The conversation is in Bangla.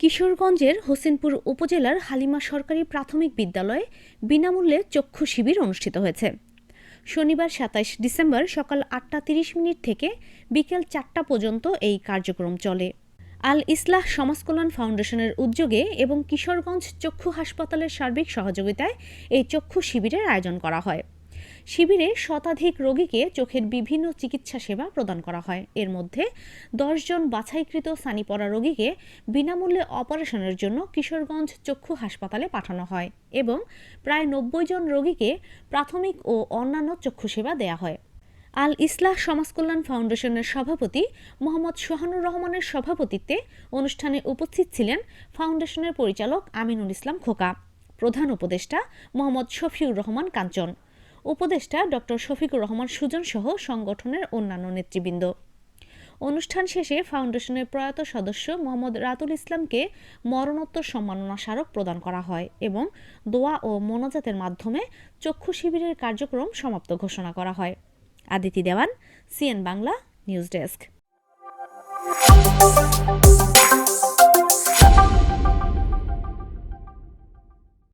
কিশোরগঞ্জের হোসেনপুর উপজেলার হালিমা সরকারি প্রাথমিক বিদ্যালয়ে বিনামূল্যে চক্ষু শিবির অনুষ্ঠিত হয়েছে। শনিবার সাতাইশ ডিসেম্বর সকাল আটটা তিরিশ মিনিট থেকে বিকেল চারটা পর্যন্ত এই কার্যক্রম চলে। আল ইসলাহ সমাজকল্যাণ ফাউন্ডেশনের উদ্যোগে এবং কিশোরগঞ্জ চক্ষু হাসপাতালের সার্বিক সহযোগিতায় এই চক্ষু শিবিরের আয়োজন করা হয়। শিবিরে শতাধিক রোগীকে চোখের বিভিন্ন চিকিৎসা সেবা প্রদান করা হয়। এর মধ্যে জন বাছাইকৃত সানিপরা রোগীকে বিনামূল্যে অপারেশনের জন্য কিশোরগঞ্জ চক্ষু হাসপাতালে পাঠানো হয় এবং প্রায় নব্বই জন রোগীকে প্রাথমিক ও অন্যান্য চক্ষু সেবা দেয়া হয়। আল ইসলাহ সমাজকল্যাণ ফাউন্ডেশনের সভাপতি মোহাম্মদ সোহানুর রহমানের সভাপতিত্বে অনুষ্ঠানে উপস্থিত ছিলেন ফাউন্ডেশনের পরিচালক আমিনুল ইসলাম খোকা। প্রধান উপদেষ্টা মোহাম্মদ শফিউর রহমান কাঞ্চন। উপদেষ্টা ডক্টর শফিকুর রহমান সুজন সহ সংগঠনের অন্যান্য নেতৃবৃন্দ। অনুষ্ঠান শেষে ফাউন্ডেশনের প্রয়াত সদস্য মোহাম্মদ রাতুল ইসলামকে মরণোত্তর সম্মাননা স্মারক প্রদান করা হয় এবং দোয়া ও মোনাজাতের মাধ্যমে চক্ষু শিবিরের কার্যক্রম সমাপ্ত ঘোষণা করা হয়। Aditi Dewan, CN Bangla, news desk.